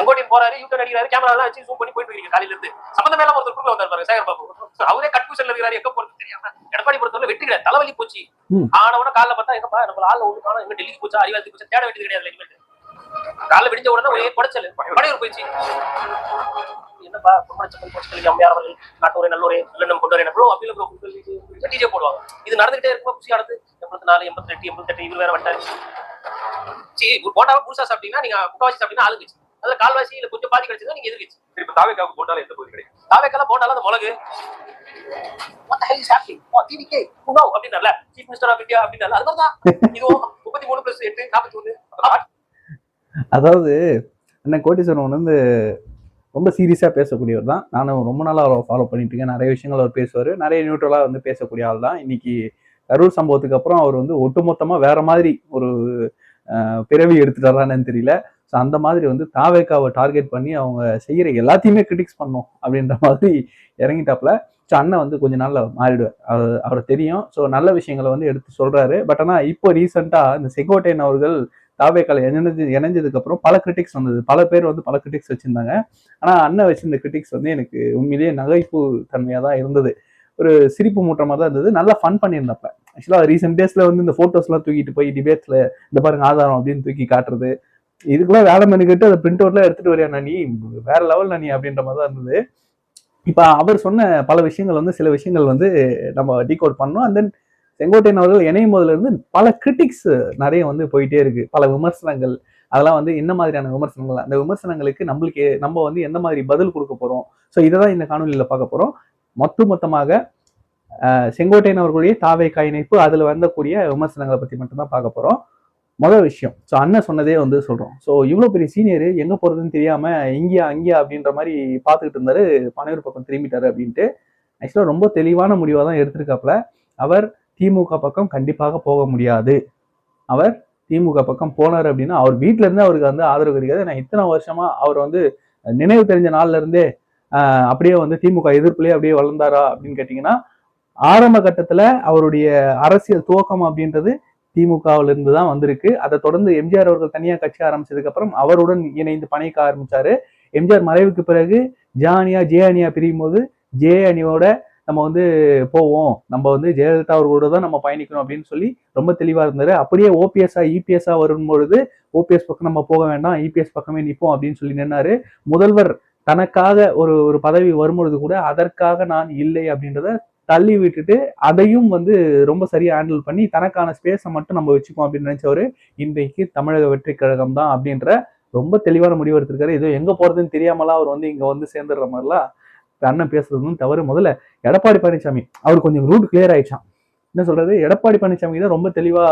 செங்கோட்டையன் போறாரு யூட்டர் அடிக்கிறாரு கேமரா எல்லாம் வச்சு ஜூம் பண்ணி போயிட்டு இருக்கீங்க காலையில இருந்து. சம்பந்தமே இல்லாம ஒருத்தர் குரூப்ல வந்தாரு சேகர் பாபு. அவரே கன்ஃபியூஷன்ல இருக்கிறாரு எங்க போறது தெரியாம. எடப்பாடி பொறுத்தவரை கிடையாது தலைவலி போச்சு. ஆனவன காலைல பார்த்தா எங்கப்பா நம்ம ஆள் ஒண்ணு காணும் எங்க டெல்லிக்கு போச்சா அறிவாளத்துக்கு போச்சா தேட வேண்டியது கிடையாது இனிமேல். காலைல விடிஞ்ச உடனே ஒரே குடைச்சல். படையூர் போயிடுச்சு. என்னப்பா பொம்மச்சப்பல் போச்சு அம்மையார் அவர்கள் நாட்டூரே நல்லூரே இல்லம் கொண்டு வரேன் ப்ரோ அப்பீல் ப்ரோ டிஜே போடுவாங்க. இது நடந்துகிட்டே இருக்கும் குஷியானது எண்பத்தி நாலு எண்பத்தி எட்டு எண்பத்தி எட்டு இவர் வேற வந்துட்டாரு. சரி போண்டாவை புதுசா சாப்பிட்டீங்கன்னா நீங்க முக்காவாசி சாப்பிட்டீங்கன்னா ஆளுங்கச்சு அதுல கால்வாசி இல்ல கொஞ்சம் பாதி கிடைச்சதுன்னா நீங்க எதிர்க்கச்சு இப்ப தாவேக்காவுக்கு போட்டாலும் எந்த பகுதி கிடைக்கும் தாவேக்கெல்லாம் போண்டால அந்த மிளகு. What the hell is happening? Oh, TDK, who know? அப்படின்னால சீஃப் மினிஸ்டர் ஆஃப் இந்தியா அப்படின்னால அது தான் இதுவும் முப்பத்தி மூணு பிளஸ் எட்டு நாற்பத்தி ஒண்ணு. அதாவது அண்ணன் கோட்டீஸ்வரன் வந்து ரொம்ப சீரியஸாக பேசக்கூடியவர் தான். நானும் ரொம்ப நாளாக அவரை ஃபாலோ பண்ணிட்டு இருக்கேன். நிறைய விஷயங்கள் அவர் பேசுவார். நிறைய நியூட்ரலாக வந்து பேசக்கூடிய ஆள் தான். இன்னைக்கு கரூர் சம்பவத்துக்கு அப்புறம் அவர் வந்து ஒட்டுமொத்தமாக வேற மாதிரி ஒரு பிறவி எடுத்துட்டாரான்னு தெரியல. ஸோ அந்த மாதிரி வந்து தாவேக்காவை டார்கெட் பண்ணி அவங்க செய்கிற எல்லாத்தையுமே கிரிட்டிக்ஸ் பண்ணோம் அப்படின்ற மாதிரி இறங்கிட்டாப்புல. ஸோ அண்ணன் வந்து கொஞ்ச நாளில் மாறிடுவார். அவர் அவரை தெரியும். ஸோ நல்ல விஷயங்களை வந்து எடுத்து சொல்கிறாரு பட் ஆனால் இப்போ ரீசெண்டாக இந்த செங்கோட்டையன் அவர்கள் தாவேக்கால இணைஞ்சு இணைஞ்சதுக்கப்புறம் பல கிரிட்டிக்ஸ் வந்தது. பல பேர் வந்து பல கிரிட்டிக்ஸ் வச்சுருந்தாங்க. ஆனால் அண்ணன் வச்சிருந்த கிரிட்டிக்ஸ் வந்து எனக்கு உண்மையிலேயே நகைப்பு தன்மையாக தான் இருந்தது. ஒரு சிரிப்பு மூட்டமா தான் இருந்தது. நல்லா ஃபன் பண்ணியிருந்தப்ப ஆக்சுவலாக ரீசெண்ட் டேஸில் வந்து இந்த ஃபோட்டோஸ்லாம் தூக்கிட்டு போய் டிபேட்ஸில் இந்த பாருங்க ஆதாரம் அப்படின்னு தூக்கி காட்டுறது. இதுக்கெல்லாம் வேலை மெனுக்கிட்டு அதை பிரிண்ட் அவுட்லாம் எடுத்துட்டு வரியா நீ வேற லெவல் நீ அப்படின்ற மாதிரி தான் இருந்தது. இப்போ அவர் சொன்ன பல விஷயங்கள் வந்து சில விஷயங்கள் வந்து நம்ம டீகோட் பண்ணோம் அண்ட் தென் செங்கோட்டையன் அவர்கள் இணையும் போதுலேருந்து பல கிரிட்டிக்ஸ் நிறைய வந்து போயிட்டே இருக்கு. பல விமர்சனங்கள். அதெல்லாம் வந்து என்ன மாதிரியான விமர்சனங்கள்? அந்த விமர்சனங்களுக்கு நம்மளுக்கு நம்ம வந்து எந்த மாதிரி பதில் கொடுக்க போகிறோம் ஸோ இதை தான் இந்த காணொலியில் பார்க்க போகிறோம் மொத்த மொத்தமாக செங்கோட்டையன் அவர்களுடைய தாவேக்கா இணைப்பு அதில் வந்தக்கூடிய விமர்சனங்களை பற்றி மட்டும்தான் பார்க்க போகிறோம் முதல் விஷயம். ஸோ அண்ணன் சொன்னதே வந்து சொல்கிறோம் ஸோ இவ்வளோ பெரிய சீனியர் எங்கே போகிறதுன்னு தெரியாமல் இங்கேயா அங்கேயா அப்படின்ற மாதிரி பார்த்துக்கிட்டு இருந்தார். பனையூர் பக்கம் திரும்பிட்டார் அப்படின்ட்டு. ஆக்சுவலாக ரொம்ப தெளிவான முடிவாக தான் எடுத்திருக்காப்புல. அவர் திமுக பக்கம் கண்டிப்பாக போக முடியாது. அவர் திமுக பக்கம் போனார் அப்படின்னா அவர் வீட்டிலேருந்து அவருக்கு வந்து ஆதரவு கிடைக்காது. நான் இத்தனை வருஷமாக அவர் வந்து நினைவு தெரிஞ்ச நாள்ல இருந்தே அப்படியே வந்து திமுக எதிர்ப்புலேயே அப்படியே வளர்ந்தாரா அப்படின்னு கேட்டிங்கன்னா ஆரம்ப கட்டத்தில் அவருடைய அரசியல் துவக்கம் அப்படின்றது திமுகவில இருந்து தான் வந்திருக்கு. அதை தொடர்ந்து எம்ஜிஆர் அவர்கள் தனியாக கட்சி ஆரம்பிச்சதுக்கு அப்புறம் அவருடன் இணைந்து பணிக்க ஆரம்பிச்சாரு. எம்ஜிஆர் மறைவுக்கு பிறகு ஜானியா ஜே அணியா பிரியும் போது ஜே அணியோட நம்ம வந்து போவோம். நம்ம வந்து ஜெயலலிதா அவர்களோட தான் நம்ம பயணிக்கணும் அப்படின்னு சொல்லி ரொம்ப தெளிவா இருந்தாரு. அப்படியே ஓபிஎஸ்ஆ இபிஎஸ்ஆ வரும்பொழுது ஓபிஎஸ் பக்கம் நம்ம போக வேண்டாம் இபிஎஸ் பக்கமே நிற்போம் அப்படின்னு சொல்லி நின்னாரு. முதல்வர் தனக்காக ஒரு ஒரு பதவி வரும்பொழுது கூட அதற்காக நான் இல்லை அப்படின்றத தள்ளி விட்டுட்டு அதையும் வந்து ரொம்ப சரியா ஹேண்டில் பண்ணி தனக்கான ஸ்பேஸை மட்டும் நம்ம வச்சுக்கோம் அப்படின்னு நினைச்சவரு இன்றைக்கு தமிழக வெற்றி கழகம் தான் அப்படின்ற ரொம்ப தெளிவான முடிவு எடுத்திருக்காரு. ஏதோ எங்க போறதுன்னு தெரியாமலாம் அவர் வந்து இங்க வந்து சேர்ந்துடுற மாதிரிலாம் அண்ணன் பேசுறதுன்னு தவறு. முதல்ல எடப்பாடி பழனிசாமி அவர் கொஞ்சம் ரூட் கிளியர் ஆயிடுச்சான் என்ன சொல்றது? எடப்பாடி பழனிசாமி தான் ரொம்ப தெளிவா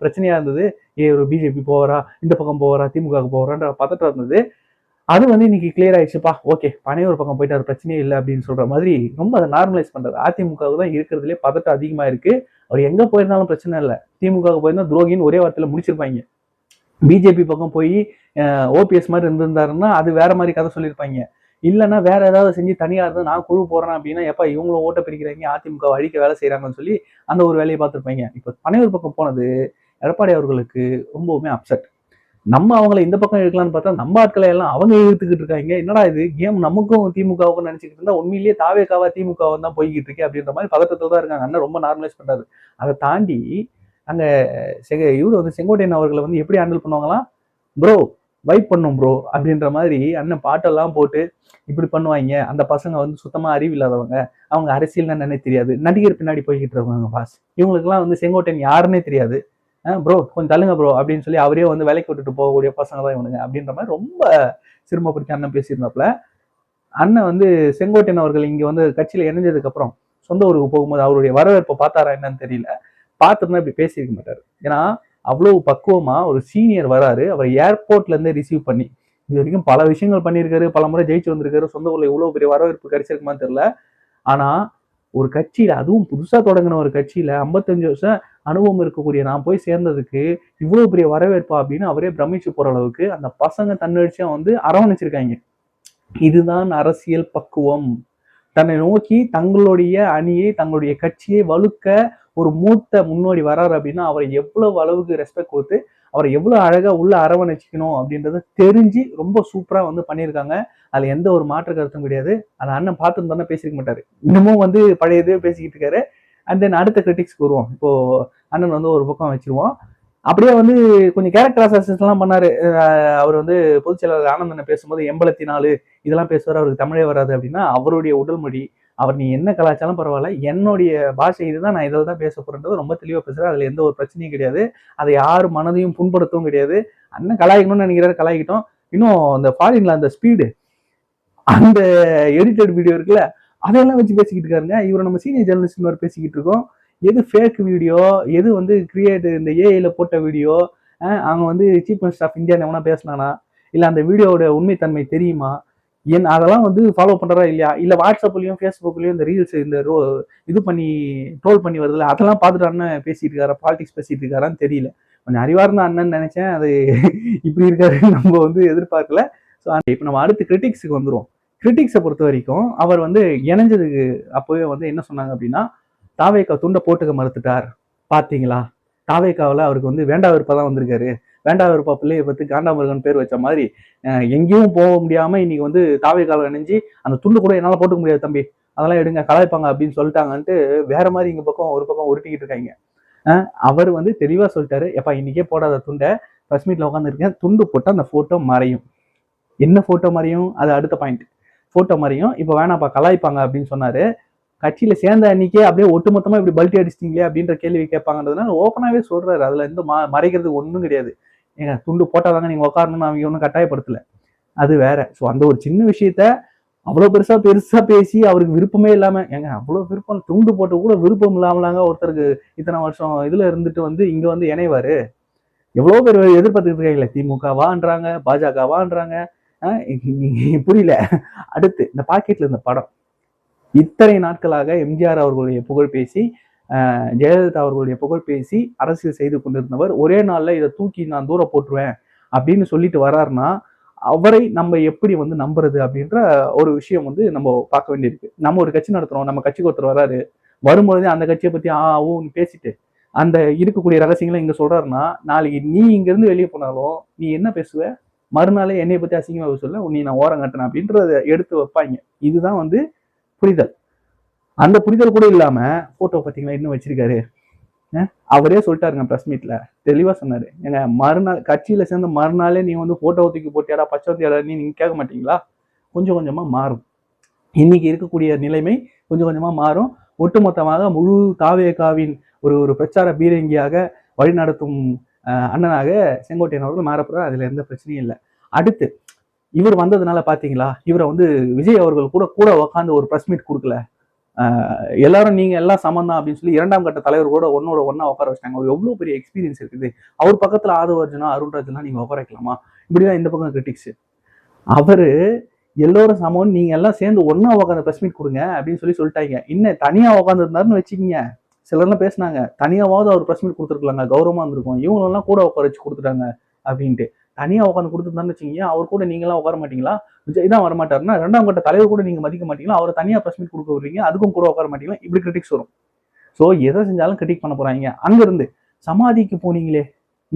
பிரச்சனையா இருந்தது. ஏ ஒரு பிஜேபி போவாரா? இந்த பக்கம் போவாரா? திமுக போவாரான்ற பதட்டம் இருந்தது. அது வந்து இன்னைக்கு கிளியர் ஆயிடுச்சுப்பா. ஓகே பனையூர் பக்கம் போயிட்டாரு பிரச்சனையே இல்லை அப்படின்னு சொல்ற மாதிரி ரொம்ப அதை நார்மலைஸ் பண்றது. அதிமுகவுக்கு தான் இருக்கிறதுலே பதட்டம் அதிகமா இருக்கு. அவர் எங்க போயிருந்தாலும் பிரச்சனை இல்லை. திமுக போயிருந்தா துரோகின்னு ஒரே வார்த்தையில முடிச்சிருப்பாங்க. பிஜேபி பக்கம் போய் ஓபிஎஸ் மாதிரி இருந்திருந்தாருன்னா அது வேற மாதிரி கதை சொல்லியிருப்பாங்க. இல்லைன்னா வேற ஏதாவது செஞ்சு தனியாக இருந்தால் நான் குழு போறேன் அப்படின்னா எப்போ இவங்களும் ஓட்ட பிரிக்கிறாங்க அதிமுக அழிக்க வேலை செய்யறாங்கன்னு சொல்லி அந்த ஒரு வேலையை பார்த்துருப்பாங்க. இப்போ பனையூர் பக்கம் போனது எடப்பாடி அவர்களுக்கு ரொம்பவுமே அப்செட் நம்ம அவங்கள இந்த பக்கம் இழுக்கலாம்னு பார்த்தா நம்ம ஆட்களை எல்லாம் அவங்க இழுத்துக்கிட்டு இருக்காங்க. என்னடா இது? கேம் நமக்கும் திமுகவுக்கும் நினைச்சுக்கிட்டு இருந்தா உண்மையிலேயே தாவேக்காவா திமுகவும் தான் போய்கிட்டு இருக்கு அப்படின்ற மாதிரி பதட்டத்தோட தான் இருக்காங்க. அண்ணன் ரொம்ப நார்மலைஸ் பண்றாரு. அதை தாண்டி அங்க செ இவர் வந்து செங்கோட்டையன் அவர்களை வந்து எப்படி ஹேண்டில் பண்ணுவாங்களாம் ப்ரோ வைப் பண்ணும் ப்ரோ அப்படின்ற மாதிரி அண்ணன் பாட்டெல்லாம் போட்டு இப்படி பண்ணுவாங்க. அந்த பசங்க வந்து சுத்தமா அறிவு இல்லாதவங்க. அவங்க அரசியல் என்னன்னே தெரியாது. நடிகர் பின்னாடி போய்கிட்டு இருக்காங்க பாஸ் இவங்களுக்குலாம் வந்து செங்கோட்டையன் யாருன்னே தெரியாது. ப்ரோ கொஞ்சம் தள்ளுங்க ப்ரோ அப்படின்னு சொல்லி அவரே வந்து வேலைக்கு விட்டுட்டு போகக்கூடிய பசங்க தான் இவனுங்க அப்படின்ற மாதிரி ரொம்ப சிரமப்படுத்தி அண்ணன் பேசியிருந்தாப்புல. அண்ணன் வந்து செங்கோட்டையன் அவர்கள் இங்கே வந்து கட்சியில் இணைஞ்சதுக்கு அப்புறம் சொந்த ஊருக்கு போகும்போது அவருடைய வரவேற்பை பார்த்தாரா என்னன்னு தெரியல. பார்த்துருந்தா இப்படி பேசியிருக்க மாட்டார். ஏன்னா அவ்வளோ பக்குவமாக ஒரு சீனியர் வராரு அவர் ஏர்போர்ட்லேருந்தே ரிசீவ் பண்ணி இது வரைக்கும் பல விஷயங்கள் பண்ணியிருக்காரு பல முறை ஜெயிச்சு வந்திருக்காரு சொந்த ஊரில் இவ்வளோ பெரிய வரவேற்பு கிடைச்சிருக்குமான்னு தெரியல. ஆனால் ஒரு கட்சியில் அதுவும் புதுசாக தொடங்கின ஒரு கட்சியில் ஐம்பத்தஞ்சு வருஷம் அனுபவம் இருக்கக்கூடிய நான் போய் சேர்ந்ததுக்கு இவ்வளோ பெரிய வரவேற்பா அப்படின்னு அவரே பிரமிச்சு போகிற அளவுக்கு அந்த பசங்க தன்னெழுச்சியாக வந்து அரவணைச்சிருக்காங்க. இதுதான் அரசியல் பக்குவம். தன்னை நோக்கி தங்களுடைய அணியை தங்களுடைய கட்சியை வலுக்க ஒரு மூத்த முன்னோடி வராரு அப்படின்னா அவரை எவ்வளவு அளவுக்கு ரெஸ்பெக்ட் கொடுத்து அவரை எவ்வளோ அழகாக உள்ள அரவணைச்சிக்கணும் அப்படின்றத தெரிஞ்சு ரொம்ப சூப்பராக வந்து பண்ணியிருக்காங்க. அதில் எந்த ஒரு மாற்று கருத்தும் கிடையாது. அந்த அண்ணன் பார்த்து பேசியிருக்க மாட்டார். இன்னமும் வந்து பழைய இதே பேசிக்கிட்டு இருக்காரு. அண்ட் தென் அடுத்த கிரிட்டிக்ஸ்க்கு வருவோம். இப்போ அண்ணன் வந்து ஒரு பக்கம் வச்சிருவோம். அப்படியே வந்து கொஞ்சம் கேரக்டர் அசாசன்ஸ் எல்லாம் பண்ணாரு. அவர் வந்து பொதுச் செயலாளர் ஆனந்தனை பேசும்போது எண்பத்தி நாலு இதெல்லாம் பேசுவார். அவருக்கு தமிழே வராது அப்படின்னா அவருடைய உடல் மொழி அவர் நீ என்ன கலாச்சாரம் பரவாயில்ல. என்னுடைய பாஷை இதுதான் நான் இதில் தான் பேச போறேன்றது ரொம்ப தெளிவாக பேசுகிறேன் அதில் எந்த ஒரு பிரச்சனையும் கிடையாது. அதை யார் மனதையும் புண்படுத்தவும் கிடையாது. அண்ணன் கலாய்க்கணும்னு நினைக்கிறாரு கலாய்க்கிட்டோம். இன்னும் அந்த ஃபாரின்ல அந்த ஸ்பீடு அந்த எடிட்டட் வீடியோ இருக்குல்ல அதையெல்லாம் வச்சு பேசிக்கிட்டு இருக்காருங்க. இவர் நம்ம சீனியர் ஜெர்னலிஸ்ட் மாதிரி பேசிக்கிட்டு இருக்கோம். எது ஃபேக் வீடியோ எது வந்து கிரியேட் இந்த ஏஐல போட்ட வீடியோ அவங்க வந்து சீஃப் மினிஸ்டர் ஆஃப் இந்தியா எவனா பேசினானா? இல்லை அந்த வீடியோவோட உண்மைத்தன்மை தெரியுமா? என் அதெல்லாம் வந்து ஃபாலோ பண்ணுறா இல்லையா? இல்லை வாட்ஸ்அப்லையும் ஃபேஸ்புக்லையும் இந்த ரீல்ஸ் இந்த ரோ இது பண்ணி ட்ரோல் பண்ணி வருதுல்ல அதெல்லாம் பார்த்துட்டு அண்ணன் பேசிட்டு இருக்காரா? பாலிடிக்ஸ் பேசிட்டு இருக்காரான்னு தெரியல. கொஞ்சம் அறிவார்ந்த அண்ணன் நினைச்சேன் அது இப்படி இருக்காரு நம்ம வந்து எதிர்பார்க்கல. ஸோ இப்போ நம்ம அடுத்து கிரிட்டிக்ஸுக்கு வந்துருவோம். கிரிட்டிக்ஸை பொறுத்த வரைக்கும் அவர் வந்து இணைஞ்சதுக்கு அப்போவே வந்து என்ன சொன்னாங்க அப்படின்னா தாவேக்கா துண்டை போட்டுக்க மறுத்துட்டார். பார்த்தீங்களா தாவேக்காவில் அவருக்கு வந்து வேண்டா விருப்பம் தான் வந்திருக்காரு. வேண்டா விருப்பா பிள்ளையை பார்த்து காண்டாமிருகன் பேர் வச்ச மாதிரி எங்கேயும் போக முடியாம இன்னைக்கு வந்து தாவை காலம் இணைஞ்சு அந்த துண்டு கூட என்னால போட்டுக்க முடியாது தம்பி. அதெல்லாம் எடுங்க கலாய்ப்பாங்க அப்படின்னு சொல்லிட்டாங்கன்ட்டு வேற மாதிரி இங்க பக்கம் ஒரு பக்கம் உருட்டிக்கிட்டு இருக்காங்க. அவர் வந்து தெளிவா சொல்லிட்டாரு எப்பா இன்னைக்கே போடாத துண்டை ப்ரெஸ் மீட்ல உட்காந்துருக்கேன் துண்டு போட்டால் அந்த போட்டோ மறையும். என்ன போட்டோ மறையும்? அது அடுத்த பாயிண்ட் போட்டோ மறையும். இப்போ வேணாப்பா கலாய்ப்பாங்க அப்படின்னு சொன்னாரு. கட்சியில சேர்ந்த அன்னைக்கே அப்படியே ஒட்டுமொத்தமா இப்படி பல்ட்டி அடிச்சிட்டீங்களே அப்படின்ற கேள்வி கேட்பாங்கன்றதுனால ஓப்பனாவே சொல்றாரு. அதுல எந்த மா மறைக்கிறதுக்கு ஒன்றும் கிடையாது. ஏங்க துண்டு போட்டாதாங்க நீங்க உட்காரணும்னு அவங்க ஒன்றும் கட்டாயப்படுத்தலை. அது வேற. ஸோ அந்த ஒரு சின்ன விஷயத்த அவ்வளோ பெருசா பெருசா பேசி அவருக்கு விருப்பமே இல்லாம ஏங்க அவ்வளோ விருப்பம் துண்டு போட்டு கூட விருப்பம் இல்லாமலாங்க ஒருத்தருக்கு இத்தனை வருஷம் இதுல இருந்துட்டு வந்து இங்க வந்து இணைவாரு. எவ்வளோ பேர் எதிர்பார்த்துட்டு இருக்காங்களே திமுகவான்றாங்க பாஜகவான்றாங்க ஆஹ் புரியல. அடுத்து இந்த பாக்கெட்ல இருந்த படம். இத்தனை நாட்களாக எம்ஜிஆர் அவர்களுடைய புகழ் பேசி ஜெயலலிதா அவர்களுடைய புகழ் பேசி அரசியல் செய்து கொண்டிருந்தவர் ஒரே நாளில் இதை தூக்கி நான் தூரம் போட்டுருவேன் அப்படின்னு சொல்லிட்டு வராருன்னா அவரை நம்ம எப்படி வந்து நம்புறது அப்படின்ற ஒரு விஷயம் வந்து நம்ம பார்க்க வேண்டியிருக்கு. நம்ம ஒரு கட்சி நடத்துறோம் நம்ம கட்சிக்கு ஒருத்தர் வராரு வரும்பொழுதே அந்த கட்சியை பத்தி ஆ ஊன்னு பேசிட்டு அந்த இருக்கக்கூடிய ரகசியங்களை இங்க சொல்றாருன்னா நாளைக்கு நீ இங்க இருந்து வெளியே போனாலும் நீ என்ன பேசுவ? மறுநாளே என்னைய பத்தி அசிங்கமாக சொல்ல? உன்னை நான் ஓரம் கட்டினேன் அப்படின்றத எடுத்து வைப்பாங்க. இதுதான் வந்து புரிதல். அந்த புரிதல் கூட இல்லாம போட்டோ பாத்தீங்களா? இன்னும் வச்சிருக்காரு. அவரே சொல்லிட்டாருங்க பிரஸ் மீட்ல தெளிவா சொன்னாரு. எங்க மறுநாள் கட்சியில சேர்ந்த மறுநாளே நீ வந்து போட்டோ தூக்கி போட்டியாடா பச்சை ஊத்தியாடா நீ நீங்க கேட்க மாட்டீங்களா? கொஞ்சம் கொஞ்சமா மாறும். இன்னைக்கு இருக்கக்கூடிய நிலைமை கொஞ்சம் கொஞ்சமா மாறும். ஒட்டுமொத்தமாக முழு தாவேகாவின் ஒரு ஒரு பிரச்சார பீரங்கியாக வழிநடத்தும் அண்ணனாக செங்கோட்டையன் அவர்கள் மாறப்படுறார் அதுல எந்த பிரச்சனையும் இல்லை. அடுத்து இவர் வந்ததுனால பாத்தீங்களா? இவரை வந்து விஜய் அவர்கள் கூட கூட உட்காந்து ஒரு பிரஸ் மீட் கொடுக்கல. எல்லாரும் நீங்கள் எல்லாம் சமந்தான் அப்படின்னு சொல்லி இரண்டாம் கட்ட தலைவர் கூட ஒன்னோட ஒன்றா உட்கார வச்சிட்டாங்க. அவர் எவ்வளோ பெரிய எக்ஸ்பீரியன்ஸ் இருக்குது. அவர் பக்கத்தில் ஆதவ அர்ஜுனா அருண்ராஜ்லாம் நீங்கள் உட்கார வைக்கலாமா? இப்படிதான் இந்த பக்கம் கிரிட்டிக்ஸ் அவர் எல்லோரும் சமம் நீங்கள் எல்லாம் சேர்ந்து ஒன்றா உட்காந்து ப்ரெஸ் மீட் கொடுங்க அப்படின்னு சொல்லி சொல்லிட்டாங்க. இன்னும் தனியாக உட்காந்துருந்தாருன்னு வச்சுக்கிங்க. சிலர்லாம் பேசுனாங்க. தனியாவது அவர் ப்ரெஸ் மீட் கொடுத்துருக்கலாங்க. கௌரவமாக இருந்திருக்கும். இவங்களெல்லாம் கூட உட்கார வச்சு கொடுத்துட்டாங்க அப்படின்ட்டு. தனியாக உட்காந்து கொடுத்துருந்தான்னு வச்சுக்கீங்க. அவர் கூட நீங்களாம் உட்கார மாட்டீங்களா? விஜய் தான் வரமாட்டாருன்னா ரெண்டாம் கட்ட தலைவர் கூட நீங்கள் மதிக்க மாட்டீங்களா? அவரை தனியாக ப்ரெஸ் மீட் கொடுக்க விடுறீங்க அதுக்கும் கூட உட்கார மாட்டீங்களா? இப்படி கிரிட்டிக்ஸ் வரும். ஸோ எதை செஞ்சாலும் கிரிட்டிக் பண்ண போகிறாங்க அங்கேருந்து சமாதிக்கு போனீங்களே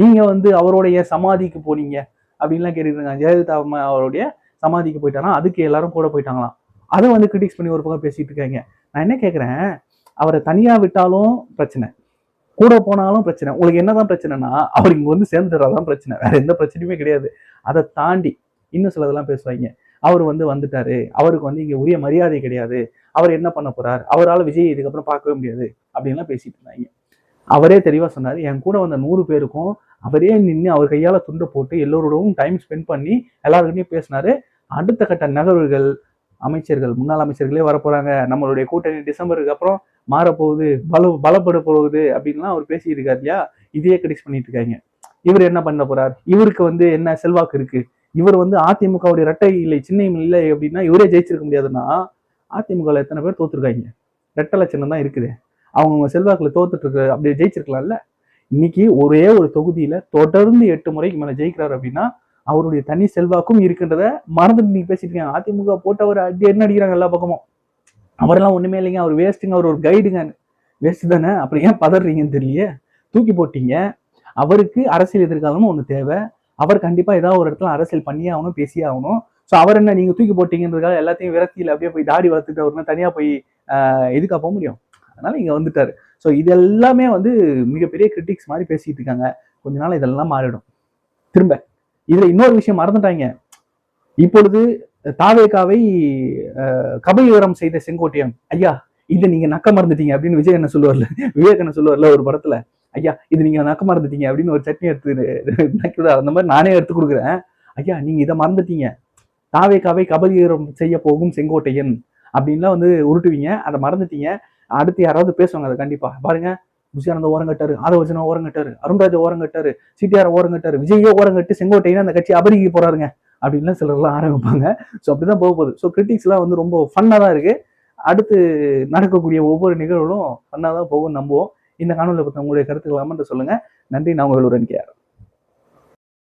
நீங்கள் வந்து அவருடைய சமாதிக்கு போனீங்க அப்படின்லாம் கேட்டுருக்காங்க ஜெயலலிதா அம்மா அவருடைய சமாதிக்கு போயிட்டானா? அதுக்கு எல்லாரும் கூட போயிட்டாங்களாம். அதை வந்து கிரிட்டிக்ஸ் பண்ணி ஒரு பக்கம் பேசிட்டு இருக்காங்க. நான் என்ன கேட்குறேன் அவரை தனியாக விட்டாலும் பிரச்சனை. கூட போனாலும் பிரச்சனை. உங்களுக்கு என்னதான் பிரச்சனைனா அவர் இங்க வந்து சேர்ந்துடுறதான் பிரச்சனை. வேற எந்த பிரச்சனையுமே கிடையாது. அதை தாண்டி இன்னும் சிலதெல்லாம் பேசுவாங்க. அவர் வந்து வந்துட்டாரு. அவருக்கு வந்து இங்க உரிய மரியாதை கிடையாது. அவர் என்ன பண்ண போறார்? அவரால் விஜய் இதுக்கப்புறம் பார்க்கவே முடியாது. அப்படின்லாம் பேசிட்டு இருந்தாங்க. அவரே தெளிவா சொன்னார் என் கூட வந்த நூறு பேருக்கும் அவரே நின்று அவர் கையால துண்டை போட்டு எல்லோரோடவும் டைம் ஸ்பெண்ட் பண்ணி எல்லாருக்கிட்டையும் பேசினாரு. அடுத்த கட்ட நகர்வுகள் அமைச்சர்கள் முன்னாள் அமைச்சர்களே வரப்போறாங்க. நம்மளுடைய கூட்டணி டிசம்பருக்கு அப்புறம் மாறப்போகுது பல பலப்பட போகுது அப்படின்லாம் அவர் பேசியிருக்காரு இல்லையா? இதையே கிரிட்டிஸ் பண்ணிட்டு இருக்காங்க இவர் என்ன பண்ண போறார்? இவருக்கு வந்து என்ன செல்வாக்கு இருக்கு? இவர் வந்து அதிமுகவுடைய இரட்டை இல்லை சின்னம் இல்லை அப்படின்னா இவரே ஜெயிச்சிருக்க முடியாதுன்னா அதிமுகவில் எத்தனை பேர் தோத்துருக்காங்க? ரெட்டை லட்சணம் தான் இருக்குது. அவங்க செல்வாக்குல தோத்துட்டு இருக்க அப்படியே ஜெயிச்சிருக்கலாம்ல? இன்னைக்கு ஒரே ஒரு தொகுதியில தொடர்ந்து எட்டு முறைக்கு மேல ஜெயிக்கிறாரு அப்படின்னா அவருடைய தனி செல்வாக்கும் இருக்கின்றத மறந்துட்டு நீங்க பேசிட்டு இருக்கீங்க அதிமுக போட்டவர் அடி என்ன அடிக்கிறாங்க எல்லா பக்கமும்? அவரெல்லாம் ஒண்ணுமே இல்லைங்க. அவர் வேஸ்ட்டுங்க அவர் ஒரு கைடுங்க வேஸ்ட் தானே? அப்புறம் ஏன் பதறீங்கன்னு தெரியலையே. தூக்கி போட்டீங்க. அவருக்கு அரசியல் எதிர்காலமும் ஒன்று தேவை. அவர் கண்டிப்பா ஏதாவது ஒரு இடத்துல அரசியல் பண்ணியே ஆகணும் பேசியே ஆகணும். ஸோ அவர் என்ன நீங்க தூக்கி போட்டீங்கன்றதுக்காக எல்லாத்தையும் விரத்தியில் அப்படியே போய் தாடி வளர்த்துட்டு அவருனா தனியா போய் எதுக்காக போக முடியும்? அதனால இங்க வந்துட்டாரு. ஸோ இது எல்லாமே வந்து மிகப்பெரிய கிரிட்டிக்ஸ் மாதிரி பேசிட்டு இருக்காங்க. கொஞ்ச நாள் இதெல்லாம் மாறிடும். திரும்ப. இதுல இன்னொரு விஷயம் மறந்துட்டாங்க. இப்பொழுது தாவேகாவை கபலீகரம் செய்த செங்கோட்டையன் ஐயா இதை நீங்க நக்க மறந்துட்டீங்க அப்படின்னு விஜய் என்ன சொல்லுவார்ல விவேக் என்ன சொல்லுவார்ல ஒரு படத்துல ஐயா இது நீங்க நக்க மறந்துட்டீங்க அப்படின்னு ஒரு சட்னி எடுத்து நக்கிடுவார் அந்த மாதிரி நானே எடுத்து கொடுக்குறேன். ஐயா நீங்க இதை மறந்துட்டீங்க. தாவேகாவை கபலீகரம் செய்ய போகும் செங்கோட்டையன் அப்படின்லாம் வந்து உருட்டுவீங்க. அதை மறந்துட்டீங்க. அடுத்து யாராவது பேசுவாங்க அதை கண்டிப்பா. பாருங்க புஷியானந்த ஓரங்கட்டாரு ஆதவஜனா ஓரங்கட்டாரு அருண்ராஜ ஓரங்கட்டாரு சிடிஆர் ஓரங்கட்டாரு விஜயே ஓரங்கட்டு செங்கோட்டையன் அந்த கட்சி அபரிக்கு போறாருங்க. அப்படின்லாம் சிலர்லாம் ஆரம்பிப்பாங்க. ஸோ அப்படிதான் போக போகுது. ஸோ கிரிட்டிக்ஸ்லாம் வந்து ரொம்ப ஃபன்னாக தான் இருக்குது அடுத்து நடக்கக்கூடிய ஒவ்வொரு நிகழ்வுகளும் ஃபன்னாக தான் போகும் நம்புவோம். இந்த காணொலியில் பற்றி உங்களுடைய கருத்துக்கள் சொல்லுங்கள் நன்றி. நான் உங்களுடன் கேர்